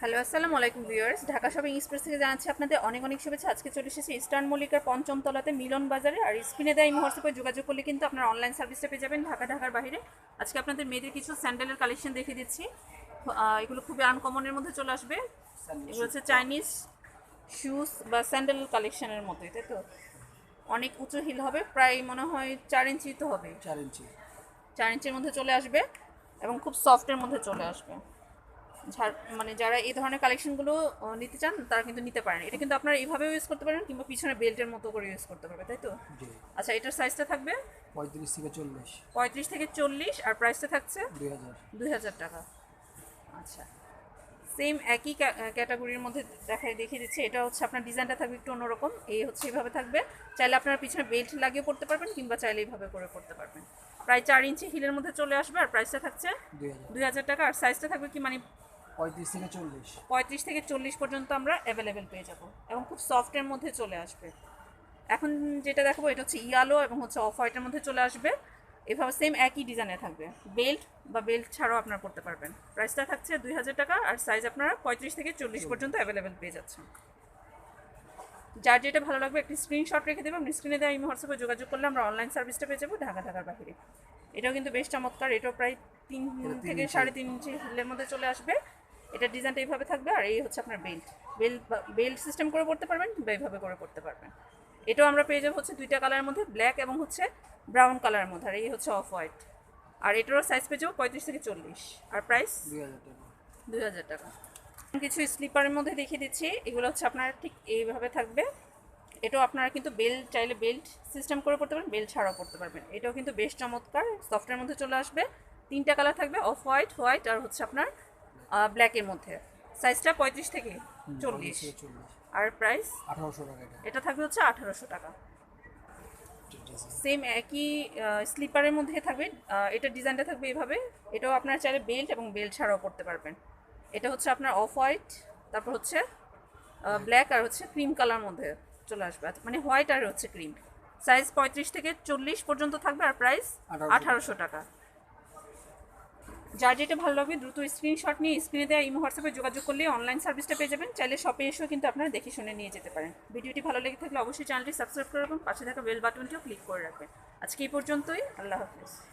Hello আসসালামু আলাইকুম viewers. Dhaka shopping express থেকে জানাচ্ছি আপনাদের অনেক অনেক শুভেচ্ছা। আজকে চলে এসেছি ইস্টার্ন মল্লিকার পঞ্চম তলাতে মিলন বাজারে। আর স্ক্রিনে দেয় এই হোয়াটসঅ্যাপে যোগাযোগ করলে কিন্তু আপনারা অনলাইন সার্ভিসটা পেয়ে যাবেন ঢাকা ঢাকার বাইরে। আজকে আপনাদের মেয়েদের কিছু স্যান্ডেলের কালেকশন দেখিয়ে দিচ্ছি। এগুলো খুবই আনকমনের মধ্যে চলে আসবে। এগুলো হচ্ছে চাইনিজ শুজ বা স্যান্ডেল কালেকশনের মতোই তাই তো? অনেক উঁচু হিল হবে প্রায় মনে হয় চার ইঞ্চি তো হবে। চার ইঞ্চি। চার ইঞ্চির মধ্যে চলে আসবে এবং খুব সফটের মধ্যে চলে আসবে। মানে যারা এই ধরনের কালেকশনগুলো নিতে চান তারা কিন্তু নিতে পারেন। এটা কিন্তু আপনারা এইভাবেও ইউজ করতে পারেন কিংবা পিছনে বেল্টের মতো করে ইউজ করতে পারবে তাই তো? আচ্ছা এটার সাইজটা থাকবে? পঁয়ত্রিশ থেকে চল্লিশ। পঁয়ত্রিশ থেকে চল্লিশ আর প্রাইসটা থাকছে? দুই হাজার। টাকা। আচ্ছা। সেম একই ক্যাটাগরির মধ্যে দেখাই দেখিয়ে দিচ্ছি। এটা হচ্ছে আপনার ডিজাইনটা থাকবে একটু অন্যরকম। এই হচ্ছে এইভাবে থাকবে। চাইলে আপনারা পিছনে বেল্ট লাগিয়ে পড়তে পারবেন কিংবা চাইলে এইভাবে করে পড়তে পারবেন। প্রায় চার ইঞ্চি হিলের মধ্যে চলে আসবে আর প্রাইসটা থাকছে দুই দুই হাজার টাকা। আর সাইজটা থাকবে কি মানে পঁয়ত্রিশ থেকে চল্লিশ। পঁয়ত্রিশ থেকে চল্লিশ পর্যন্ত আমরা অ্যাভেলেবেল পেয়ে যাব এবং খুব সফটের মধ্যে চলে আসবে। এখন যেটা দেখাবো এটা হচ্ছে ইয়ালো এবং হচ্ছে অফ হোয়াইটের মধ্যে চলে আসবে। এভাবে সেম একই ডিজাইনে থাকবে। বেল্ট বা বেল্ট ছাড়াও আপনারা করতে পারবেন। প্রাইসটা থাকছে দুই হাজার টাকা আর সাইজ আপনারা পঁয়ত্রিশ থেকে চল্লিশ পর্যন্ত অ্যাভেলেবেল পেয়ে যাচ্ছেন। যার যেটা ভালো লাগবে একটি স্ক্রিনশট রেখে দেবেন। স্ক্রিনে দেওয়া ইমো হোয়াটসঅ্যাপে যোগাযোগ করলে আমরা অনলাইন সার্ভিসটা পেয়ে যাব ঢাকা ঢাকার বাইরে। এটাও কিন্তু বেশ চমৎকার। এটাও প্রায় তিন থেকে সাড়ে তিন ইঞ্চি হিলের মধ্যে চলে আসবে। এটা ডিজাইনটা এইভাবে থাকবে আর এই হচ্ছে আপনার বেল্ট বেল্ট বেল্ট সিস্টেম করে পড়তে পারবেন বা এইভাবে করে পড়তে পারবেন। এটাও আমরা পেয়ে যাব হচ্ছে দুইটা কালারের মধ্যে ব্ল্যাক এবং হচ্ছে ব্রাউন কালারের মধ্যে। আর এই হচ্ছে অফ হোয়াইট আর এটারও সাইজ পেয়ে যাব পঁয়ত্রিশ থেকে চল্লিশ। আর প্রাইস দুই হাজার টাকা। কিছু স্লিপারের মধ্যে দেখিয়ে দিচ্ছি। এগুলো হচ্ছে আপনার ঠিক এইভাবে থাকবে। এটাও আপনারা কিন্তু বেল্ট চাইলে বেল্ট সিস্টেম করে পড়তে পারবেন বেল্ট ছাড়াও পড়তে পারবেন। এটাও কিন্তু বেশ চমৎকার। সফটের মধ্যে চলে আসবে। তিনটা কালার থাকবে অফ হোয়াইট হোয়াইট আর হচ্ছে আপনার ব্ল্যাকের মধ্যে। সাইজটা পঁয়ত্রিশ থেকে চল্লিশ। আর প্রাইস আঠারোশো টাকা এটা। থাকবে হচ্ছে আঠারোশো টাকা। সেম একই স্লিপারের মধ্যে থাকবে। এটা ডিজাইনটা থাকবে এভাবে। এটাও আপনারা চাইলে বেল্ট এবং বেল্ট ছাড়াও করতে পারবেন। এটা হচ্ছে আপনার অফ হোয়াইট তারপর হচ্ছে ব্ল্যাক আর হচ্ছে ক্রিম কালার মধ্যে চলে আসবে। আচ্ছা, মানে হোয়াইট আর হচ্ছে ক্রিম সাইজ পঁয়ত্রিশ থেকে চল্লিশ পর্যন্ত থাকবে আর প্রাইস আঠারোশো টাকা। যার যেটা ভালো লাগবে, দ্রুত স্ক্রিনশট নিয়ে স্ক্রিনে দেওয়া ইমো হোয়াটসঅ্যাপে যোগাযোগ করলে অনলাইন সার্ভিসটা পেয়ে যাবেন। চাইলে শপে এসেও কিন্তু আপনারা দেখে শুনে নিয়ে যেতে পারেন। ভিডিওটি ভালো লেগে থাকলে অবশ্যই চ্যানেলটি সাবস্ক্রাইব করে রাখবেন। পাশে থাকা বেল বাটনটিও ক্লিক করে রাখবেন। আজকে এই পর্যন্তই। আল্লাহ হাফিজ।